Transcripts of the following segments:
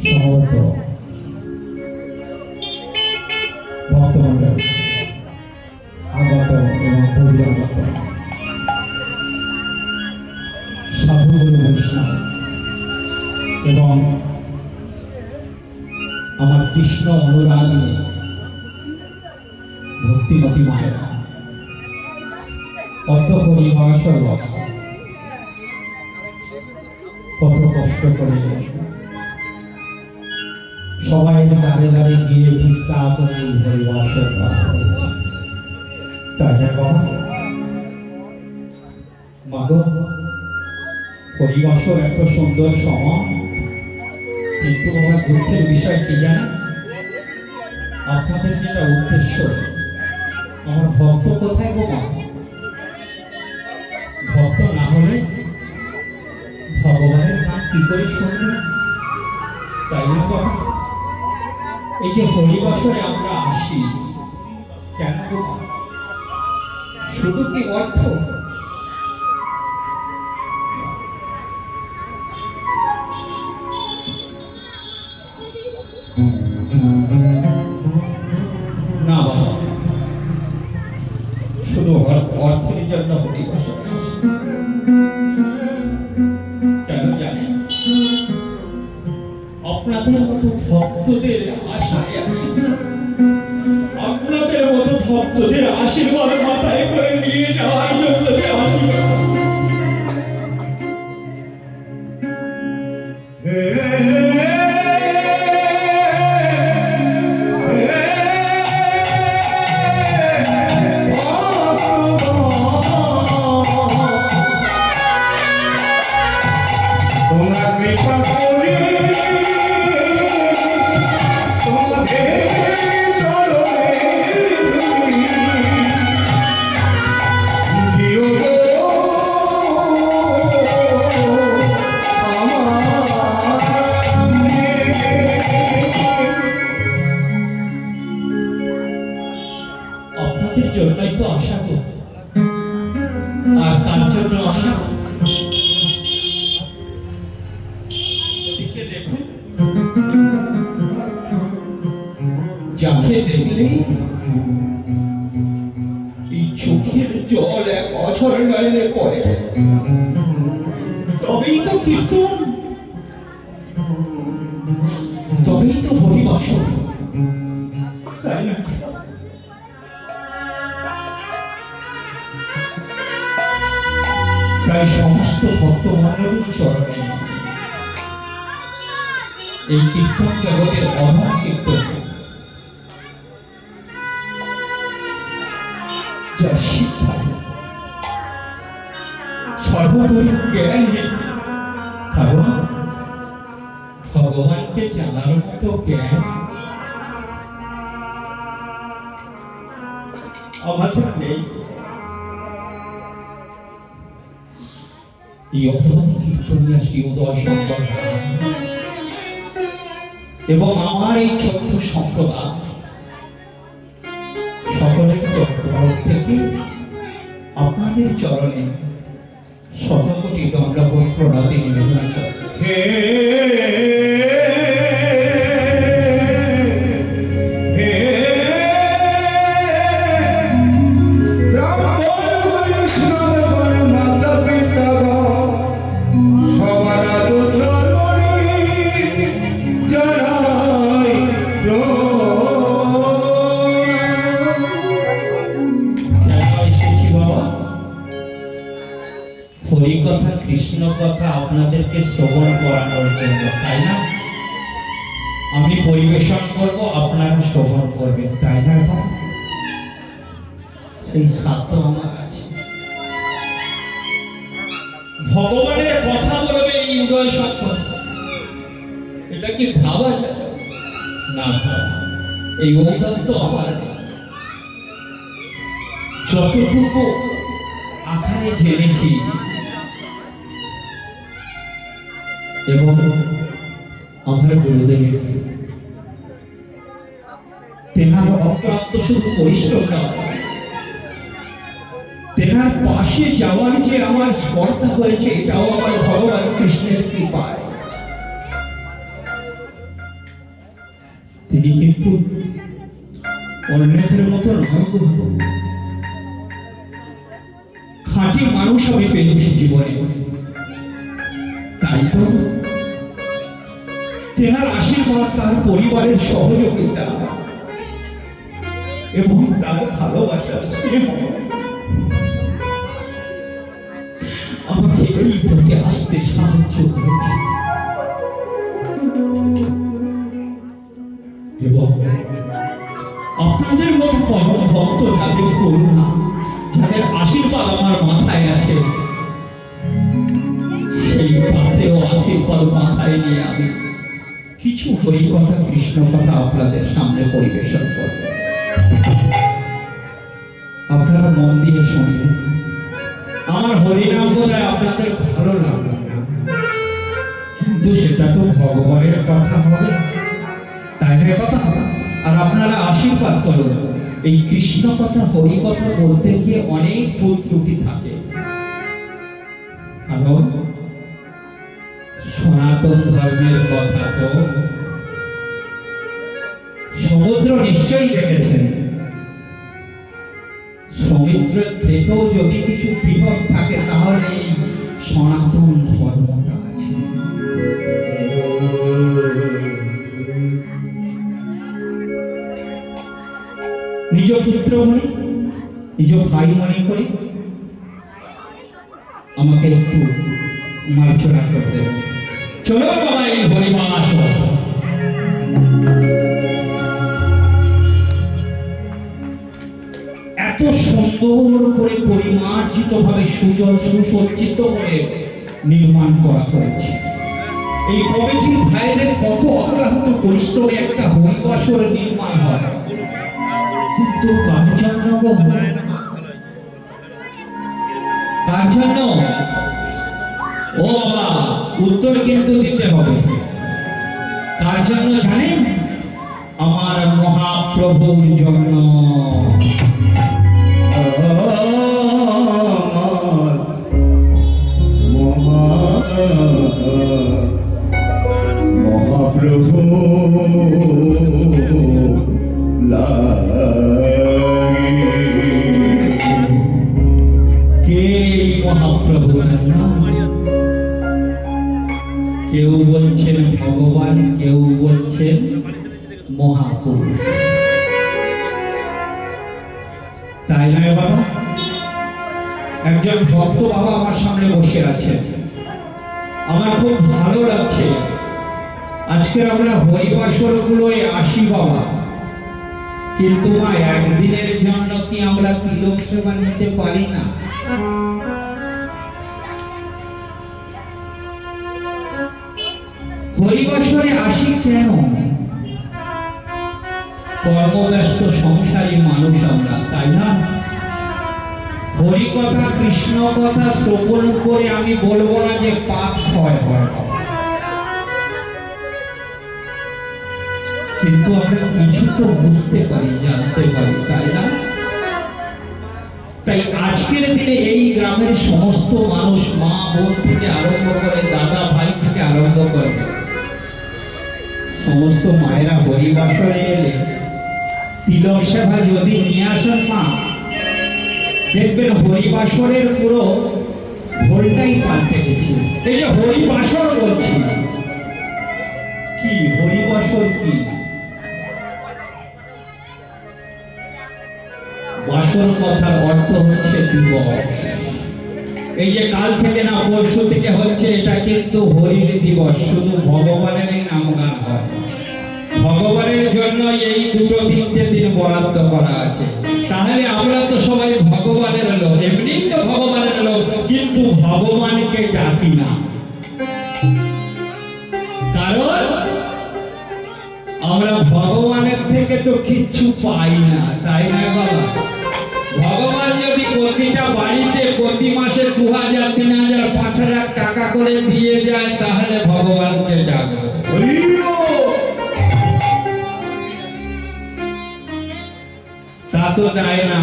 সমবেত ভক্তমণ্ডল আগত এবং বহিরাগত সাধুগুরু এবং আমার কৃষ্ণ অনুরাগী ভক্তিমতী মায়েরা কত পরিভাষর কত কষ্ট করে সবাই দাঁড়ে দাঁড়ে গিয়ে ভিক্ষা করে হরিবাসর হয়েছে তাই না বাবা? এত সুন্দর কিন্তু দুঃখের বিষয় কি আপনাদের যেটা উদ্দেশ্য, আমার ভক্ত কোথায় গো মা? ভক্ত না হলে ভগবানের নাম কি করে শুনবে তাই না বাবা? এই যে হরিবাসরে আমরা আসি, কেন শুধু কি অর্থ? না বাবা, শুধু অর- অর্থের জন্য হরিবাসরে আসি। কেন জানেন? আপনাদের মতো ভক্তদের ভক্তদের আশীর্বাদ মাথায় করে নিয়ে যাওয়ার জন্য আপনাদের জন্যই তো আশা করি আর কার জন্য আশা? যাকে এই চোখের জল এক অঝর নয়নে পড়ে। তবেই তো কীর্তন। তবেই তো হরিবাসন। সমস্ত চরণে। এই কীর্তন জগতের অভাব কীর্তন। যা শিক্ষা সর্বোপরি জ্ঞানহীন কারণ ভগবানকে জানার মতো জ্ঞান আমাদের নেই। এই চলে আসি উদয় সম্পদ এবং আমার এই ছোট্ট সম্প্রদায় সকলের তরফ থেকে আপনাদের চরণে শতকোটি দণ্ডবোধ প্রণতি নিবেদন করে। আপনাদেরকে শ্রবণ করানোর জন্য, তাই না? আমি পরিবেশন করব, আপনারা শ্রবণ করবেন, তাই না? সেই সাধ্য আমার আছে। ভগবানের কথা বলবে উদয় সত্য। এটা কি ভাবা যায়? না এই ঔদত্ত আমার যতটুকু আকারে জেনেছি এবং আমার গুরুদেব তেনার শুধু পরিশ্রম তেনার পাশে যাওয়ার যে আমার স্পর্ধা হয়েছে, এটাও আমার ভগবান কৃষ্ণের কৃপায়। তিনি কিন্তু অন্যদের মতো নয় খাঁটি মানুষ আমি পেয়েছি জীবনে। তাই তেনার আশীর্বাদ তার পরিবারের সহযোগিতা এবং তার ভালোবাসার স্নেহ। আমাকে এই পথে আসতে সাহায্য করেছে। এবং আপনাদের মতো পরম ভক্ত যাদের করুণা, যাদের আশীর্বাদ নিয়ে আমি কিছু হরি কৃষ্ণ কথা আপনাদের সামনে পরিবেশন করব। আপনারা মন দিয়ে শুনবেন। আমার হরিনাম বোধহয় আপনাদের ভালো লাগবে না। কিন্তু সেটা তো ভগবানের কথা হবে। তাই না কথা আর আপনারা আশীর্বাদ করুন। এই কৃষ্ণ কথা, হরি কথা বলতে গিয়ে অনেক ভুল ত্রুটি থাকে। সনাতন কথা তো সমুদ্র নিশ্চয়ই দেখেছেন। সমুদ্রের থেকেও যদি কিছু বৃহৎ থাকে, তাহলে সনাতন ধর্মটা আছে। নিজ পুত্র মনে নিজ ভাই মনে করে, আমাকে একটু মার্জনা করে দেবেন। চলো বাবা এই হরিবাস এত সুন্দর করে পরিমার্জিত ভাবে সুসজ্জিত করে নির্মাণ করা হয়েছে এই কমিটির ভাইদের কত অক্লান্ত পরিশ্রমে একটা হরিবাসর নির্মাণ হয় কিন্তু কার জন্য? কার জন্য ও উত্তর কিন্তু দিতে হবে। তার জন্য জানেন আমার মহাপ্রভুর জন্য। মহাপ্রভু ভগবান কেউ বলছেন মহাপুরুষ। তাই নয় বাবা? একজন ভক্ত বাবা আমার সামনে বসে আছেন। আমার খুব ভালো লাগছে। আজকের আমরা হরিবাসর গুলোয় আসি বাবা। কিন্তু মা, একদিনের জন্য কি আমরা তিলক সেবা নিতে পারি না? হরিবাসরে আসি কেন? কর্মব্যস্ত সংসারী মানুষ আমরা, তাই না? হরি কথা কৃষ্ণ কথা শ্রবণ করে আমি বলব না যে পাপ ক্ষয় হয়। কিন্তু আমরা কিছু তো বুঝতে পারি, জানতে পারি, তাই না? তাই আজকের দিনে এই গ্রামের সমস্ত মানুষ মা বোন থেকে আরম্ভ করে দাদা ভাই থেকে আরম্ভ করে সমস্ত মায়েরা হরিবাসরে এলে তিলক সেবা যদি নিয়ে আসেন মা, দেখবেন হরিবাসরের পুরো ভোলটাই পাল্টে গেছে। এই যে হরিবাসর বলছি, কি হরিবাসর কি? বাসর কথার অর্থ হচ্ছে দিবস। এই যে কাল থেকে না পরশু থেকে হচ্ছে, এটা কিন্তু হরির দিবস। শুধু ভগবানেরই নাম গান হয়। ভগবানের জন্য এই দুটো তিনটে দিন বরাদ্দ করা আছে। তাহলে আমরা তো সবাই ভগবানের লোক। এমনি তো ভগবানের লোক, কিন্তু ভগবানকে ডাকি না। কারণ আমরা ভগবানের থেকে তো কিচ্ছু পাই না, তাই না বাবা? ভগবান যদি প্রতিটা বাড়িতে প্রতি মাসে হাজার তিন হাজার পাঁচ হাজার টাকা করে দিয়ে যায় তাহলে ভগবানকে ডাকবো তা তো দেয় না।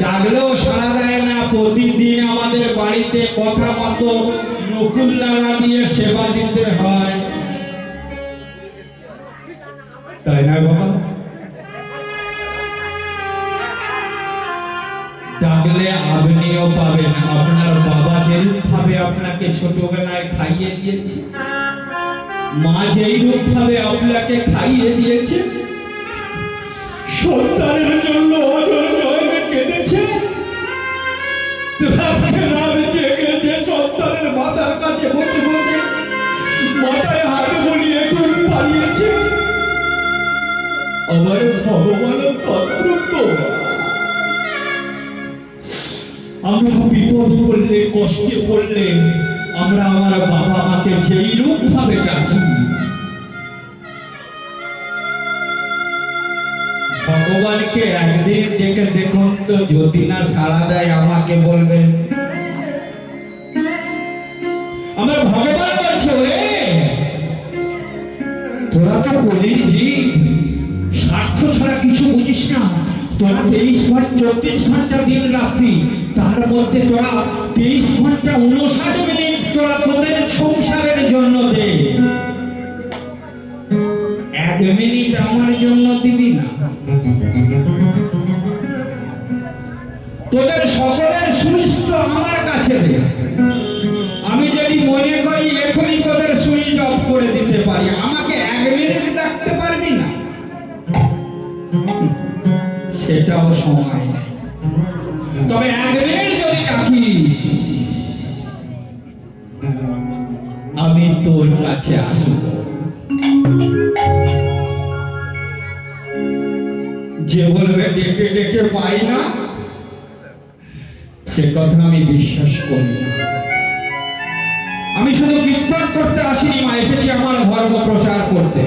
ডাকলেও সাড়া দেয় না। প্রতিদিন আমাদের বাড়িতে কথা মতো নকুল লাগা দিয়ে সেবা দিতে হয়। তাই না বাবা? ডাকলে আপনিও পাবেন আপনার বাবা যেরূপ ভাবে আপনাকে ছোটবেলায় খাইয়ে দিয়েছে, মা যেইরূপ ভাবে আপনাকে খাইয়ে দিয়েছে, সন্তানের জন্য অজর জয়নে কেঁদেছে, রাত জেগে যে সন্তানের মাথার কাছে বসে বসে মাথায় হাত বুলিয়ে ঘুম পালিয়েছে আমার ভগবানের তন্ত্রত্ব আমরা বিপদ পড়লে কষ্টে পড়লে আমরা আমার বাবা মাকে যেই রূপ ভাবে ডাকি, ভগবানকে একদিন ডেকে দেখুন তো, যদি না সাড়া দেয় আমাকে বলবেন। আমার ভগবান বলছে, ওরে, তোরা তো বলির জীব স্বার্থ ছাড়া কিছু বুঝিস না। তোরা তেইশ ঘণ্টা চব্বিশ ঘণ্টা দিন রাত্রি তার মধ্যে তোরা তেইশ ঘণ্টা উনষাট মিনিট তোরা তোদের সংসারের জন্য দে। এক মিনিট আমার জন্য দিবি না। তোদের সকলের সুইচ আমার কাছে দে। আমি যদি মনে করি এখনই তোদের সুইচ অফ করে দিতে পারি, আমাকে এক মিনিট ডাকতে পারবি না? সেটাও সময় নেই। তবে এক মিনিট যদি আমি তোর কাছে যে বলবে, ডেকে ডেকে পাই না? সে কথা আমি বিশ্বাস করি আমি শুধু কীর্তন করতে আসিনি, মা, এসেছি আমার ধর্ম প্রচার করতে।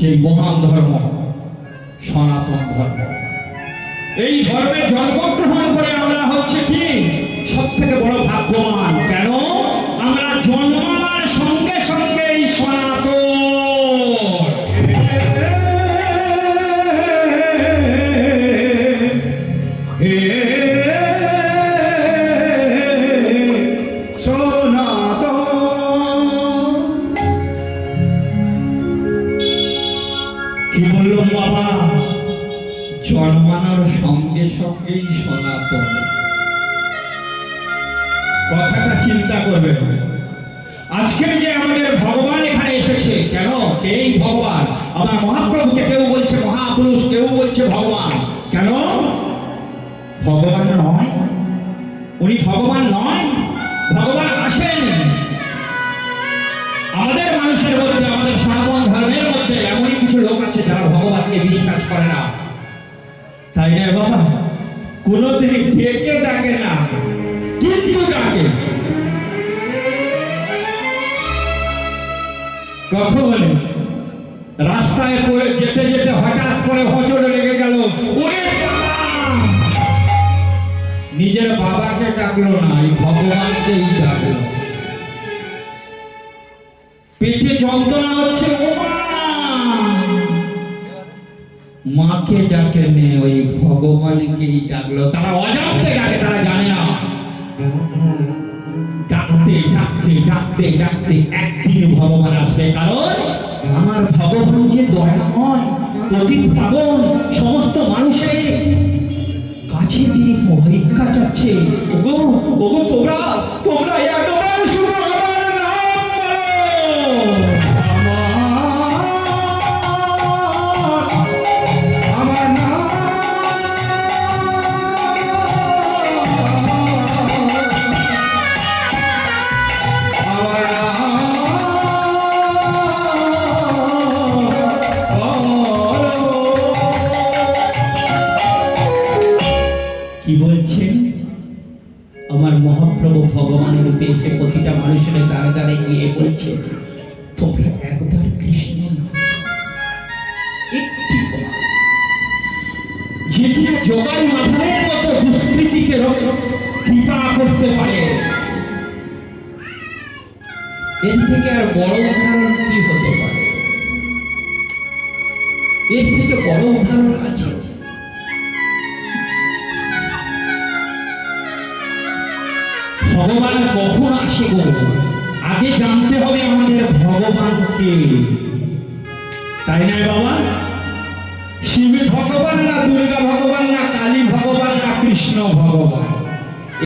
যে মহান ধর্ম, সনাতন ধর্ম। এই ধর্মে জন্মগ্রহণ করে আমরা হচ্ছে কি? সব থেকে বড় ভাগ্যবান। কেন? আমরা জন্মাবার সঙ্গে সঙ্গে এই সনাতন আমার মহাপ্রভুকে কেউ বলছে মহাপুরুষ, কেউ বলছে ভগবান। কেন? ভগবান নয়। উনি ভগবান নয়, ভগবান আসেন। আমাদের মানুষের মধ্যে, আমাদের সনাতন ধর্মের মধ্যে এমনই কিছু লোক আছে যারা ভগবানকে বিশ্বাস করে না। তাই না বাবা? কোনোদিন ডেকে ডাকে না কিন্তু ডাকে। কখন রাস্তায় পড়ে যেতে যেতে হঠাৎ করে হচড় লেগে গেল। নিজের বাবাকে ডাকলো না, এই ভগবানকেই ডাকলো। পেটে যন্ত্রণা হচ্ছে! মাকে ডাকে নে ওই ভগবানকেই ডাকলো। তারা অজান্তে ডাকে, তারা জানে না। ডাকতে ডাকতে ডাকতে ডাকতে একদিন ভগবান আসবে, কারণ আমার ভগবান যে দয়াময় প্রদীপ পাবন সমস্ত মানুষের কাছে তিনি পরীক্ষা চাচ্ছে। ওগো ওগো তোমরা তোমরা এর থেকে আর বড় উদাহরণ কি হতে পারে? এর থেকে বড় উদাহরণ আছে। ভগবান কখন আসে বলব আগে জানতে হবে আমাদের ভগবানকে তাই নয় বাবা? শিবের ভগবান না দুর্গা ভগবান না কালী ভগবান না কৃষ্ণ ভগবান?